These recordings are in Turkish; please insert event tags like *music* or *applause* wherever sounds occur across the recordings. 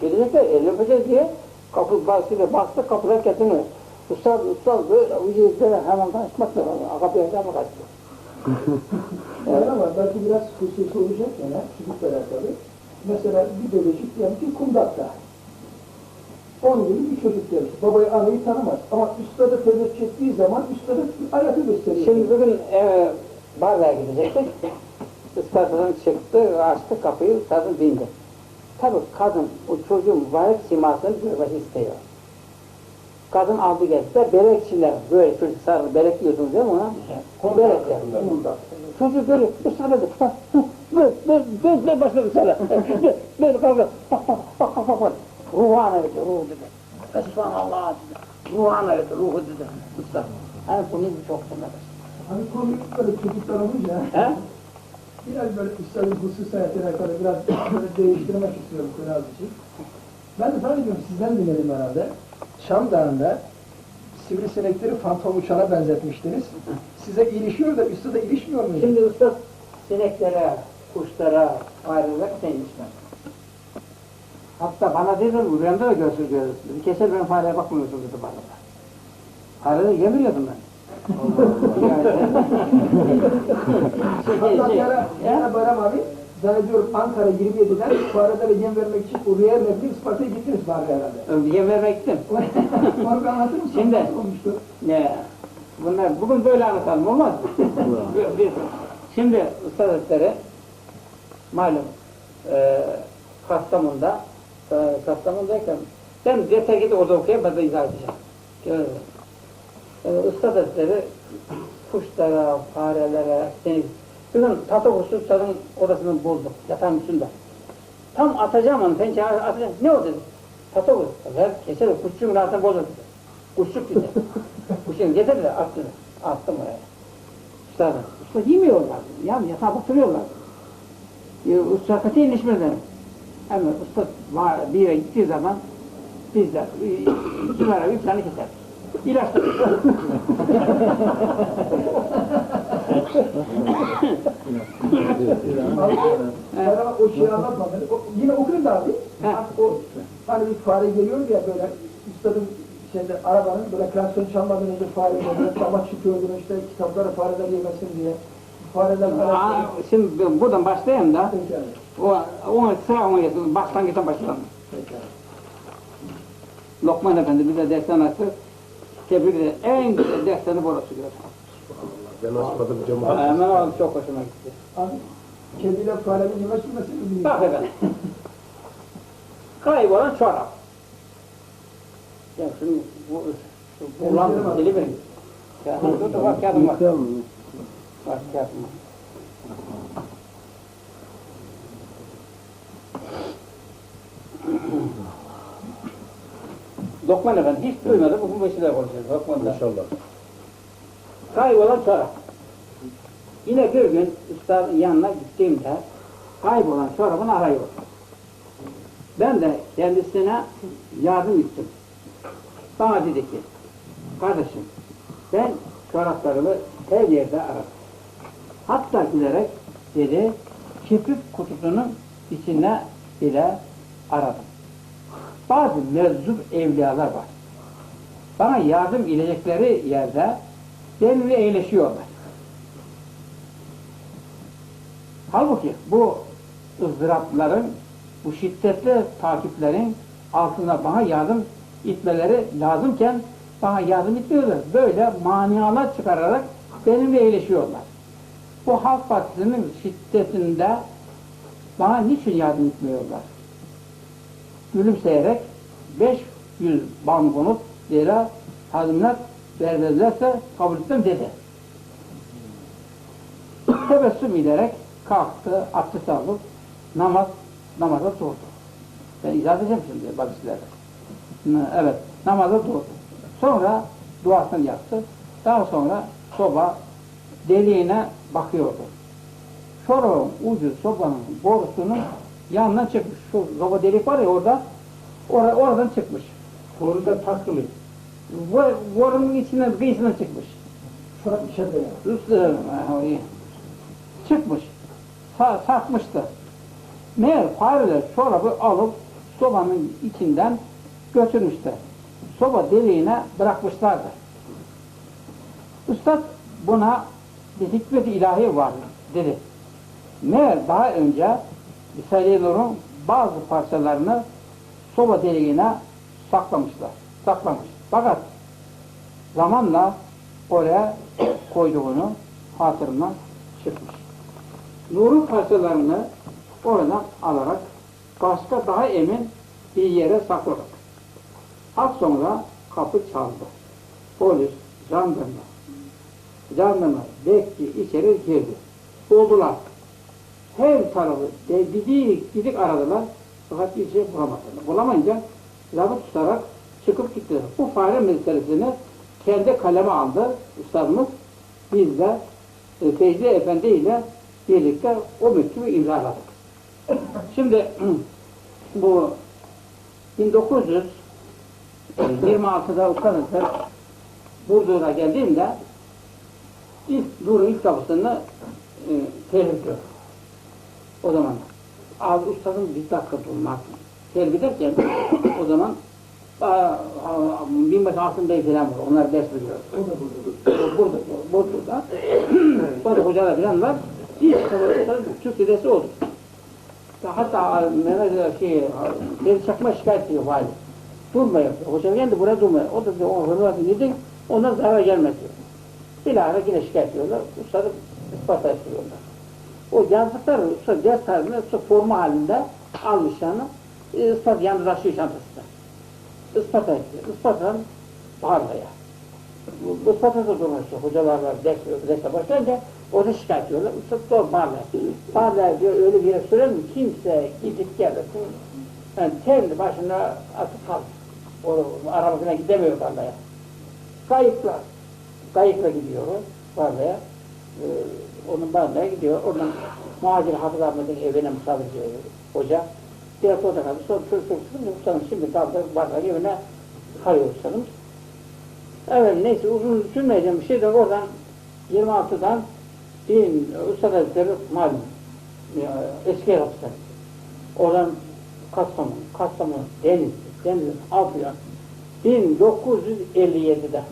Diyecek de el öpeceğiz diye kapı basıyla bastı kapıdan getirmiyor. Usta, usta böyle ucuzlara hemen kaçmak lazım. Kapıya hemen kaçtı. Evet. ama belki biraz hususi olacak yine çocukla alakalı. Mesela bir bebecik diyelim ki kundakta. Onun gibi bir çocuk demiş. Babayı anayı tanımaz. Ama üstada tebrik çektiği zaman üstada ayakı gösteriyor. Şimdi bugün eve bardağa gidecektik. Ispatadan çıktı, açtı kapıyı, kadın bindi. Tabii kadın o çocuğun mübarek simasını görmek istiyor. Kadın aldı geldi. Belekçiler, böyle çocuk sarılı belek diyorsunuz değil mi ona? Belekler. Çocuk böyle ısırladı. Böyle, böyle, böyle, başladı sana. Böyle, kavga. Bak, bak, bak, bak, bak, bak. Ruhana dedi, ruhu dedi. Esmanallah dedi. Ruhana dedi, ruhu dedi. Usta. En bunu çok sever. Hani komik böyle çocuklar olunca He? Biraz böyle üstadın husus hayatına alakalı biraz *clears throat* böyle değiştirmek istiyorum Kuraz için. Ben de zannediyorum sizden dinledim herhalde. Şam Dağı'nda sivrisinekleri fantom uçana benzetmiştiniz. Size ilişiyor da üstada ilişmiyor muydu? Şimdi usta sineklere, kuşlara ayrılarak sen içmez. Hatta bana dedi, rüyamda da görsün görürsün. Bir keser ben fareye bakmıyorsun dedi bana. Fareyi yemiriyordum ben. Hatta bir ara, Ya? bir ara Bayram abi, zannediyorum Ankara 27'den farelere yem vermek için Urriye Mevli Isparta'ya gittiniz bari herhalde. Yem vermeye gittim. *laughs* Onu bir anlatır mısın? Şimdi-? Ne? Bunlar bugün böyle anlatalım olmaz mı? *laughs* Şimdi Usta Hazretleri malum e, Kastamonu'da e, Kastamonu'dayken ben detay gidip orada okuyayım ben de izah edeceğim. Görüyorum. E, Usta Hazretleri kuşlara, farelere, deniz. Bir gün tahta kuşu ustadın odasını bulduk yatağın üstünde. Tam atacağım onu pençeye atacağım. Ne o dedi? Tahta kuş. Ver keser kuşçunun rahatını bozuldu. Kuşçuk dedi. Kuşun getir de at dedi. Attım oraya. Üstadım. Usta yemiyorlar. Ya yatağa batırıyorlar. Usta katiyen içmeden. Hemen usta bir yere gittiği zaman biz de iki lira üç tane keser. İlaç o şeyi anlatmadın. O, yine okuyun da abi. O, hani bir fare geliyor ya böyle üstadın şeyde arabanın böyle klasyon çalmadan önce fare geliyor. Sabah çıkıyordu işte kitapları fareler yemesin diye. Fareler arasında. Şimdi buradan başlayayım da o, ona sıra ona getirdim. Başlangıçtan başlayalım. Lokman Efendi bize dersten açtı. Tebrik ederim. En güzel derslerini burası diyor. Ben açmadım cemaat. Hemen aldım çok hoşuma gitti. Abi kediyle farenin yeme sürmesini bilmiyor. Bak efendim. Kaybolan çorap. Ya şunu bu, şu bulan dili dur da bak kağıdım var. Bak kağıdım var. Lokman efendi hiç duymadı. Bugün bu işler konuşuyoruz. Lokman'da. İnşallah. Kaybolan çorap. Yine bir gün üstadın yanına gittiğimde kaybolan çorabını arıyor. Ben de kendisine yardım ettim. Bana dedi ki, kardeşim ben çoraplarımı her yerde aradım. Hatta gülerek dedi, kibrit kutusunun içine bile aradım. Bazı meczup evliyalar var. Bana yardım edecekleri yerde benimle eğleşiyorlar. Halbuki bu ızdırapların, bu şiddetli takiplerin altına bana yardım etmeleri lazımken bana yardım etmiyorlar. Böyle manialar çıkararak benimle eğleşiyorlar. Bu Halk Partisi'nin şiddetinde bana niçin yardım etmiyorlar? Gülümseyerek 500 bankonut lira tazminat vermezlerse kabul etmem dedi. Tebessüm ederek kalktı, abdest aldı, namaz, namaza durdu. Ben izah edeceğim şimdi bazıları. Evet, namaza durdu. Sonra duasını yaptı. Daha sonra soba deliğine bakıyordu. Çorabın ucu sobanın borusunun yanından çıkmış. Şu soba delik var ya orada, or oradan çıkmış. Konuda takılı. Bo- Borunun içinden, kıyısından çıkmış. Çorap içeride ya. Üstü, çıkmış. Sa sakmıştı. Meğer fareler çorabı alıp sobanın içinden götürmüşler. Soba deliğine bırakmışlardı. Üstad buna bir hikmet-i ilahi var dedi. Meğer daha önce Risale-i bazı parçalarını soba deliğine saklamışlar. Saklamış. Fakat zamanla oraya *coughs* koyduğunu hatırından çıkmış. Nur'un parçalarını oradan alarak başka daha emin bir yere sakladık. Az sonra kapı çaldı. Polis, jandarma, jandarma, bekçi içeri girdi. Buldular. Her tarafı didik didik aradılar. Fakat bir şey bulamadılar. Bulamayınca zabıt tutarak çıkıp gittiler. Bu fare meselesini kendi kaleme aldı üstadımız. Biz de e, Efendi ile birlikte o mektubu imzaladık. Şimdi *clears throat* bu 1926'da Ustanız'da Burdur'a geldiğimde ilk Dur'un ilk kapısını e, ediyor. O zaman abi ustadın bir dakika durmaz. Telif ederken o zaman binbaşı Asım Bey falan var. Onlar ders veriyor. Burada, Burdur'da. Bazı hocalar falan var. İlk kapısında Türk lidesi oldu. Hatta Mehmet şey, beni çakma şikayet ediyor vali. Durma yapıyor. Hoca geldi buraya durma. O da diyor, o hırvatı yedin, ondan zarar gelmez diyor. Bilahare yine şikayet ediyorlar. İspat ettiriyorlar. O yazdıkları usta forma halinde almış yani. E, Ispat yanında taşıyor çantasında. Ispat etti. Ispattan Bağırmaya. Bu Ispat'a da durmuş. Hocalar var, ders, derse başlayınca orada şikayet ediyorlar. Doğru Bağırmaya. Bağırmaya diyor öyle bir yere sürer mi? Kimse gidip gelmesin. Yani kendi başına atıp kalır. O arabasına gidemiyor Bağırmaya. Kayıkla. Kayıkla gidiyor o Bağırmaya. Ee, onun Bağırmaya gidiyor. Oradan Muhacir Hafız Ahmet'in evine misafir ediyor hoca. Biraz orada kaldı. Sonra çocuk çocuk sıkıntı ustanım şimdi kaldı Bağırmaya evine kalıyor ustanım. Evet neyse uzun sürmeyeceğim bir şey de oradan 26'dan din Usta Hazretleri malum e, eski hapisten. Oradan Kastamonu, Kastamonu, Deniz, Deniz, Afyon 1957'de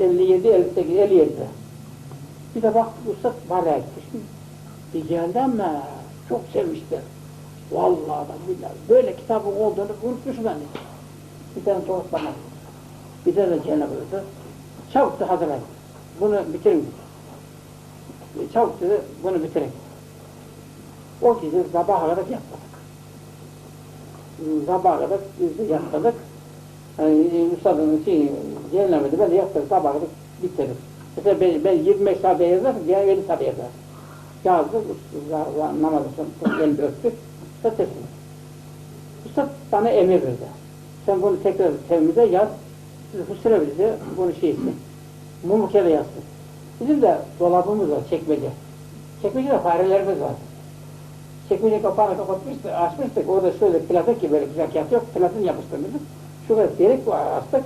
57, 58, 57'de bir de baktık Usta Baraya gitmiş. Bir geldi ama çok sevmişler. Vallahi da billahi böyle kitabın olduğunu unutmuşum ben. Bir tane soğuk bana. Bir tane Cenab-ı Hak. Çabuk da hazırlayın. Bunu bitirin. Çabuk dedi, bunu bitirin. O gece sabaha kadar yatmadık. Sabaha kadar biz de yatmadık. Yani üstadın şeyi gelenemedi. Ben de yattım sabaha kadar bitirdim. Mesela ben, ben 25 saat yazarım, diğer 50 saat yazarım. Yazdık, namazı sonra elini usta teslim. Usta bana emir verdi. Sen bunu tekrar tevmize yaz, Hüsrev bize bunu şey etsin. Mumukele yazsın. Bizim de dolabımız var, çekmece. Çekmecede farelerimiz var. Çekmece kapağını kapatmıştık, açmıştık. Orada şöyle platin gibi böyle güzel kağıt yok, platin yapıştırmıştık. Şu kadar delik var, astık.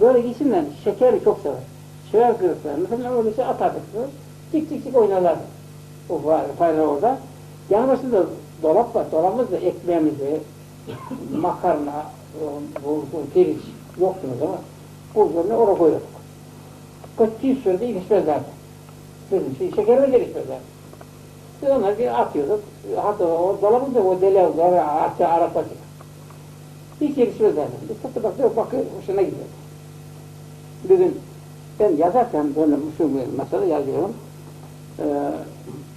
Böyle gitsinler, şekeri çok sever. Şeker kırıklar. Mesela öyle şey atardık. Cik cik cik oynarlardı. O fare, fareler orada. Yanı başında dolap var. Dolabımızda ekmeğimizi, *coughs* makarna, bu, bu pirinç yoktu o zaman. Buzlarını oraya koyuyorduk. Kaçtığı sürede ilişmezlerdi. Bizim şey, şekerle gelişmezlerdi. Biz onları bir atıyorduk. Hatta o dolabın da o deli oldu. Arka arası açık. Hiç gelişmezlerdi. Biz tatlı bakıyor, bakıyor, hoşuna gidiyordu. Bir gün ben yazarken böyle şu mesele yazıyorum. Ee,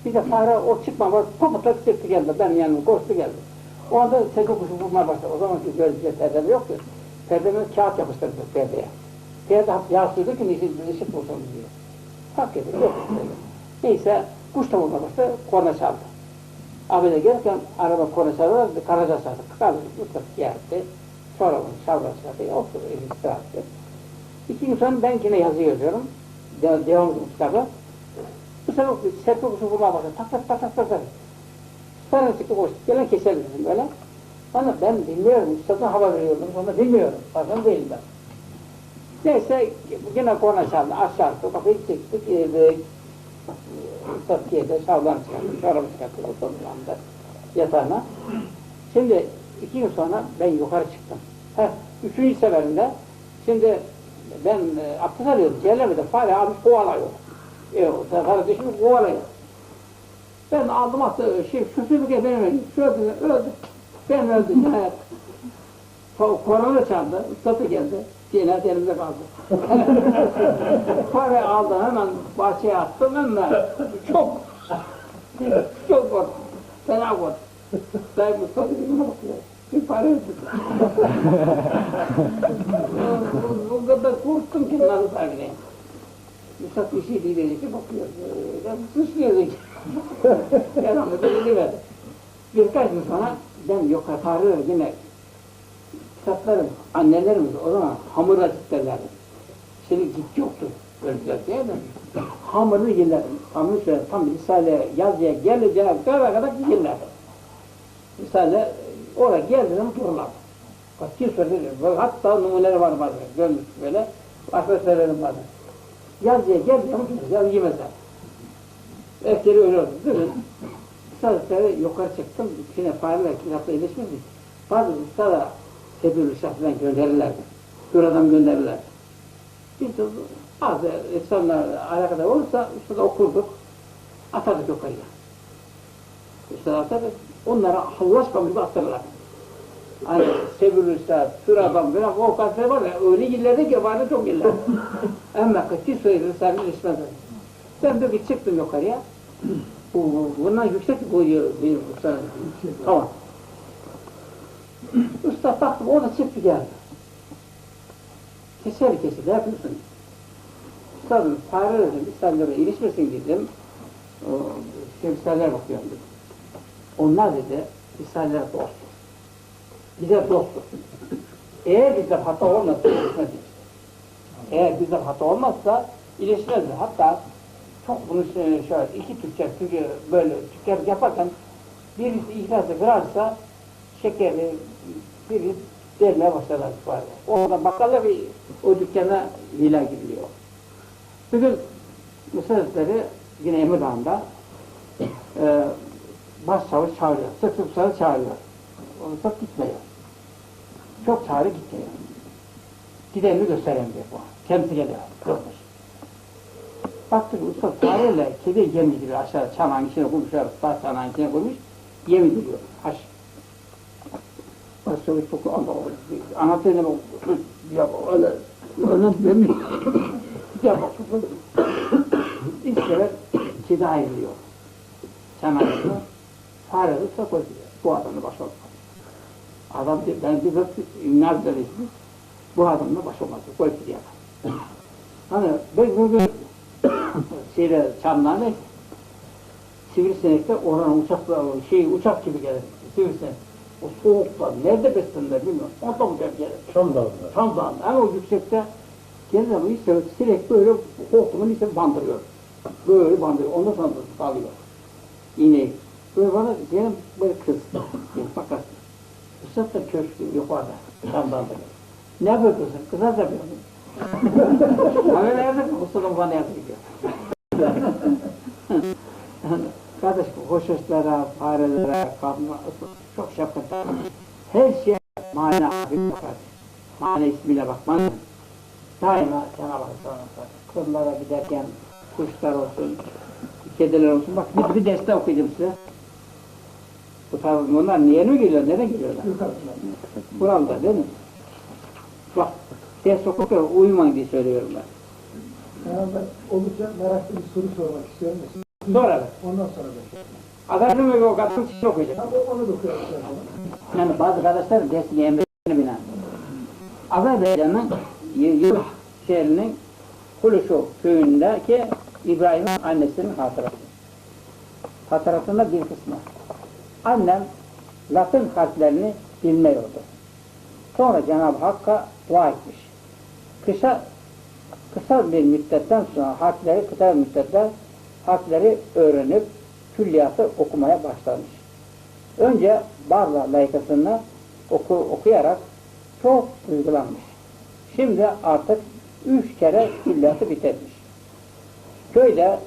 bir de fare o çıkmama papatak çıktı geldi. Ben yanıma koştu geldi. O anda seko kuşu vurmaya başladı. O zamanki gözlüğe perdem yoktu. Perdeme kağıt yapıştırdık perdeye. Perde yağ sürdü ki ışık, ışık bulsun diye. Hak edin, yok. Neyse, kuş da vurmaya başladı, korna çaldı. Abide gelirken araba korna çaldı, karaca çaldı. Kaldı, mutlaka geldi. Sonra bunu çaldı, çaldı, oturdu, istirahat etti. İki gün sonra ben yine yazı yazıyorum. De devam ediyorum kitabı. Bu sefer serpil kuşu vurmaya başladı. Tak tak tak tak tak tak. Sonra çıktı koştu. Gelen keselim dedim böyle. Ama ben bilmiyorum. Üstadına hava veriyordum. Sonra bilmiyorum. Farkında değilim ben. Neyse yine korna çaldı. Aşağı attı. Kapıyı çektik. Girdik. Girdi. Şavdan çıkarttı. Çorabı çıkarttı. Oturdu anda. yatağına. Şimdi iki gün sonra ben yukarı çıktım. Heh, üçüncü seferinde şimdi ben e, abdest arıyordum. Gelemedim. Fare almış kovalıyor. E, o sefer düşmüş kovalıyor. Ben aldım attı. Şey, süsü bir benim öldüm. Şu öldü. Ben öldüm. *laughs* Ko- Korona çağırdı. Ustası geldi. Cinayet elimde kaldı. *laughs* Fare aldı hemen bahçeye attım hemen. Çok çok korktum. Fena korktum. Ben Mustafa dedim bakıyor. Bir para öldü. *laughs* o, o korktum ki sahneye. Mustafa bir şey değil dedi bakıyor. Ben suçluyordu. Yanımda *laughs* da verdi. Birkaç gün sonra ben yukarı yine kitaplarım, annelerimiz o zaman hamur açık derlerdi. Şimdi git yoktu. Öldüler diye de. Hamurunu yerlerdi. Hamur tam Risale yazıya geleceği kadar kadar yerlerdi. Risale oraya geldi zaman dururlardı. Bak kim? Hatta numuneleri var bazen. Görmüş böyle. Atmosferlerim vardı. Yazıya geldi zaman yazı yemezler. Erkleri öyle oldu. Değil mi? Ustalıkları yukarı çıktım. Yine fareler kitapla ilişmezdik. Bazı ustalara Tebül Şahsı'dan gönderirlerdi. Bir adam gönderirlerdi. Biz de bazı insanlar alakadar olursa ustada okurduk. Atardık yukarıya. Ustada atardık. Onlara hallaş gibi atırlar. Hani Adam falan o kadar var ya öyle illerde ki vardı çok iller. *laughs* Ama kıçı söyledi, sen ilişmez. Ben de bir çıktım yukarıya. Bu, bu, bundan yüksek boyu bir usta. Tamam. Usta baktım o da çıktı geldi. Keser keser ne yapıyorsun? Üstadım fare dedim, İslamlara ilişmesin dedim. O, işte misaller bakıyorum dedim. Onlar dedi, misaller dosttur. Bize dosttur. Eğer bizde hata olmazsa ilişmez. Eğer bizde hata olmazsa ilişmez. Hatta çok bunu şöyle, şöyle iki tüccar çünkü böyle tüccar yaparken birisi iflası kırarsa şekeri biri dermeye başlarlar var. Orada bakkala bir o dükkana hila gidiliyor. Bugün Müslümanları yine Emirdağ'da e, başçavuş çağırıyor. Sık sık sık çağırıyor. O çok gitmiyor. Çok çağırı gitmiyor. Gidenini gösteremiyor bu. Kendisi geliyor. Görmüş. Baktık usta fareyle kedi yem gidiyor aşağı çanağın içine koymuşlar, taş çanağın içine koymuş, yem gidiyor, haş. Başka bir çok anlatıyor ne ya öyle öyle demiş. Ya bak İlk sefer kedi ayrılıyor. Çanağın içine fare usta koyuyor. Bu adamla baş olmaz. Adam diyor, ben bir bak imnaz ismi. Bu adamla baş olmaz. Koy gidiyor. *laughs* Hani ben bugün *coughs* şeyde çamlarla sivrisinekte oranın uçakla şey uçak gibi gelir sivrisinek. O soğukta nerede beslenirler bilmiyorum. Orada uçak gelir. Şam dağında. Dağın en o yüksekte gelir ama işte sinek böyle hortumun işte bandırıyor. Böyle bandırıyor. Ondan sonra kalıyor. İğneyi. Böyle bana benim böyle kız. *laughs* Fakat Üstad da köşkü yukarıda. Tam dağında. Ne yapıyorsun? Kıza yapıyorsun. Ama nerede Ustadım bana yapıyor. Kardeş hoşuşlara, farelere, kapma, çok şefkat. Her şeye mana bir bakar. Mana ismiyle bakmaz. Daima Cenab-ı Hak Kırlara giderken kuşlar olsun, kediler olsun. Bak bir, bir derste okuyacağım size. Bu tabi bunlar niye mi geliyor, nereden geliyorlar? Kuralda değil mi? Bak, ders okurken uyumayın diye söylüyorum ben. Ben oldukça meraklı bir soru sormak istiyorum. siz- Sonra Ondan sonra da. Adamın ve o kadın için okuyacak. Ama onu da okuyalım. Yani bazı kardeşler dersini emretini binen. Azerbaycan'ın Yıldız şehrinin Kuluşu köyündeki İbrahim'in annesinin hatırası. Hatırasında bir kısmı. Annem Latin harflerini bilmiyordu. Sonra Cenab-ı Hakk'a dua etmiş. Kısa kısa bir müddetten sonra harfleri kısa bir müddette harfleri öğrenip külliyatı okumaya başlamış. Önce Barla layıkasını oku, okuyarak çok duygulanmış. Şimdi artık üç kere külliyatı bitirmiş. Köyde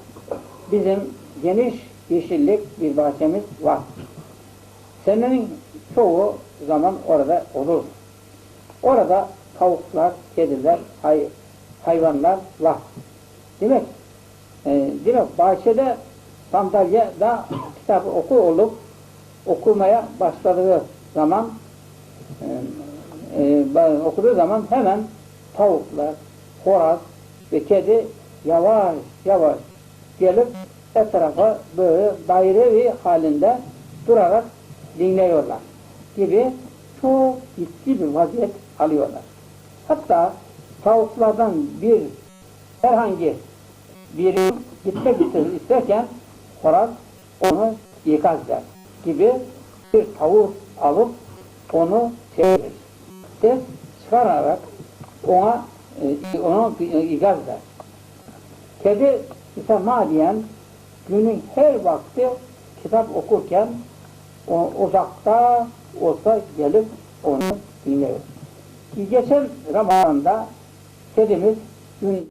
bizim geniş yeşillik bir bahçemiz var. Senenin çoğu zaman orada olur. Orada tavuklar, kediler, hay, hayvanlar var. Demek, e, demek bahçede sandalyede kitap oku olup okumaya başladığı zaman e, e, okuduğu zaman hemen tavuklar, horoz ve kedi yavaş yavaş gelip etrafa böyle dairevi halinde durarak dinliyorlar gibi çok ciddi bir vaziyet alıyorlar. Hatta tavuklardan bir herhangi biri gitmek isterken horoz onu ikaz eder gibi bir tavuk alıp onu çevirir. Ses çıkararak ona e, onu ikaz eder. Kedi ise maliyen günün her vakti kitap okurken o, uzakta olsa gelip onu dinliyor. Geçen Ramazan'da kedimiz gün